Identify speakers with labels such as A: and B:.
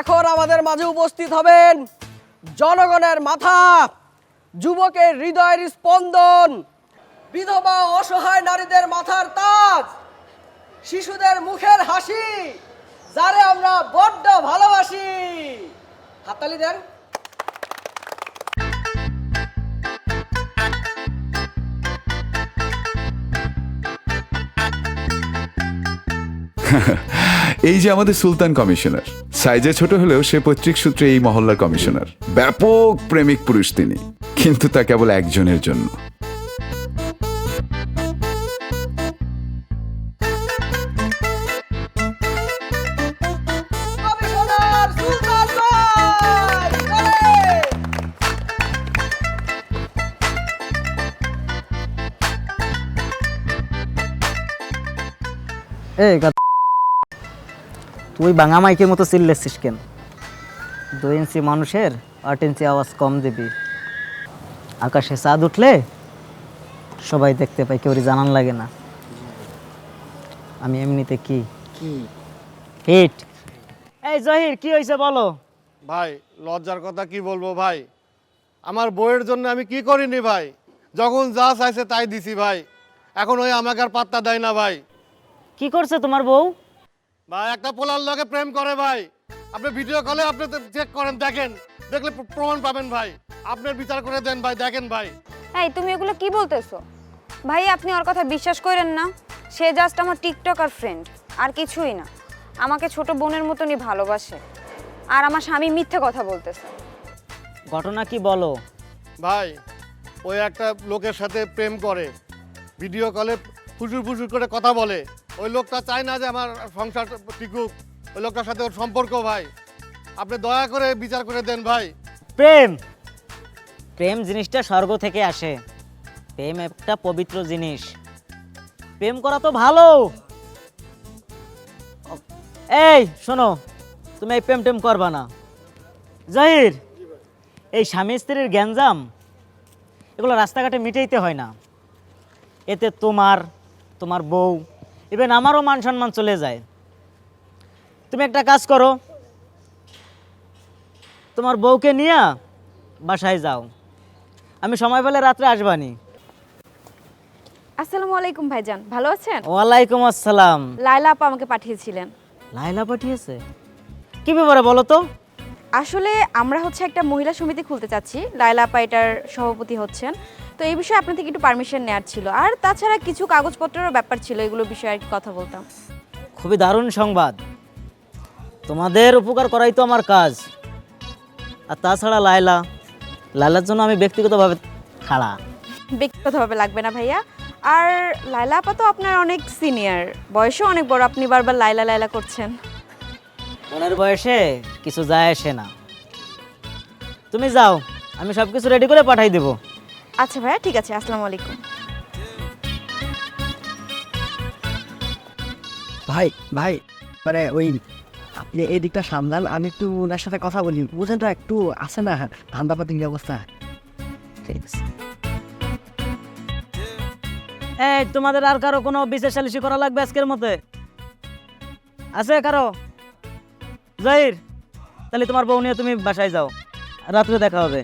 A: এখন আমাদের মাঝে উপস্থিত হবেন জনগণের মাথা, যুবকের হৃদয়ের স্পন্দন, বিধবা অসহায় নারীদের মাথার তাজ, শিশুদের মুখের হাসি, যারে আমরা বড্ড ভালোবাসি। হাততালি দেন।
B: এই যে আমাদের সুলতান কমিশনার সাইজে ছোট হলেও সে পৈতৃক সূত্রে এই মহল্লার কমিশনার ব্যাপক প্রেমিক পুরুষ তিনি কিন্তু তা কেবল একজনের জন্য।
C: এই তুই বাঙা মাইকের মতো চিল্লেছিস কেন? দুই ইঞ্চি মানুষের আট ইঞ্চি আওয়াজ কম দিবি। আকাশে চাঁদ উঠলে সবাই দেখতে পাই কেউ জানান লাগে না। আমি এমনিতে কি? হিট। এই জহির কি হয়েছে বলো?
D: ভাই লজ্জার কথা কি বলব ভাই? আমার বইয়ের জন্য আমি কি করিনি ভাই? যখন যা চাইছে তাই দিছি ভাই। এখন ওই আমাকে আর পাত্তা দেয় না ভাই।
C: কি করছে তোমার বউ?
D: ভাই একটা পোলার লগে প্রেম করে ভাই। আপনি ভিডিও কলে আপনি চেক করেন দেখেন। দেখলে প্রমাণ পাবেন ভাই। আপনার বিচার করে দেন ভাই দেখেন ভাই।
E: এই তুমি এগুলো কি বলতেছো? ভাই আপনি ওর কথা বিশ্বাস করেন না। সে জাস্ট আমার টিকটক আর ফ্রেন্ড আর কিছুই না। আমাকে ছোট বোনের মতনই ভালোবাসে। আর আমার স্বামী মিথ্যে কথা বলতেছে।
C: ঘটনা কি বলো?
D: ভাই ওই একটা লোকের সাথে প্রেম করে। ভিডিও কলে ফুসুর ফুসুর করে কথা বলে। ওই লোকটা চায় না যে আমার সংসার টিকুক ওই লোকটার সাথে ওর সম্পর্ক ভাই। আপনি দয়া করে বিচার করে দেন ভাই।
C: প্রেম। প্রেম জিনিসটা স্বর্গ থেকে আসে। প্রেম একটা পবিত্র জিনিস। প্রেম করা তো ভালো। এই, শোনো, তুমি এই প্রেম টেম করবা না। জাহির, এই স্বামী স্ত্রীর গ্যাঞ্জাম, এগুলো রাস্তাঘাটে মিটাইতে হয় না। এতে তোমার তোমার বউ ইভেন আমারও মান সম্মান চলে যায়। তুমি একটা কাজ করো তোমার বউকে নিয়ে বাসায় যাও। আমি সময় পেলে রাত্রে আসবানি
E: আসসালামু আলাইকুম ভাইজান ভালো আছেন?
C: ওয়ালাইকুম আসসালাম।
E: লাইলা আপা আমাকে পাঠিয়েছিলেন।
C: লাইলা পাঠিয়েছে? কি ব্যাপারে বলো তো?
E: আসলে আমরা হচ্ছে একটা মহিলা সমিতি খুলতে চাচ্ছি। লাইলা আপা এটার সভাপতি হচ্ছেন। তো এই বিষয়ে আপনার থেকে একটু পারমিশন নেওয়ার ছিল। আর তাছাড়া কিছু কাগজপত্রেরও ব্যাপার ছিল এগুলো বিষয়ে আর কি কথা বলতাম।
C: খুবই দারুণ সংবাদ। তোমাদের উপকার করাই তো আমার কাজ। আর তাছাড়া লাইলা লাইলার জন্য আমি ব্যক্তিগতভাবে খাড়া।
E: ব্যক্তিগতভাবে লাগবে না ভাইয়া। আর লাইলা আপা তো আপনার অনেক সিনিয়র বয়সও অনেক বড় আপনি বারবার লাইলা লাইলা করছেন।
C: মনের বয়সে কিছু যায় আসে না। তুমি যাও আমি সব কিছু রেডি করে পাঠাই দেবো।
E: আচ্ছা ভাইয়া ঠিক আছে আসসালামু আলাইকুম।
F: ভাই ভাই মানে ওই আপনি এই দিকটা সামলান আমি একটু ওনার সাথে কথা বলি। বুঝেন তো একটু আছে না ধান্দা পাতির অবস্থা। ঠিক আছে
C: এই তোমাদের আর কারও কোনো বিশেষ সালিশি করা লাগবে আজকের মতে আছে কারও? জাহির তাহলে তোমার বউ নিয়ে তুমি বাসায় যাও। রাত্রে দেখা হবে।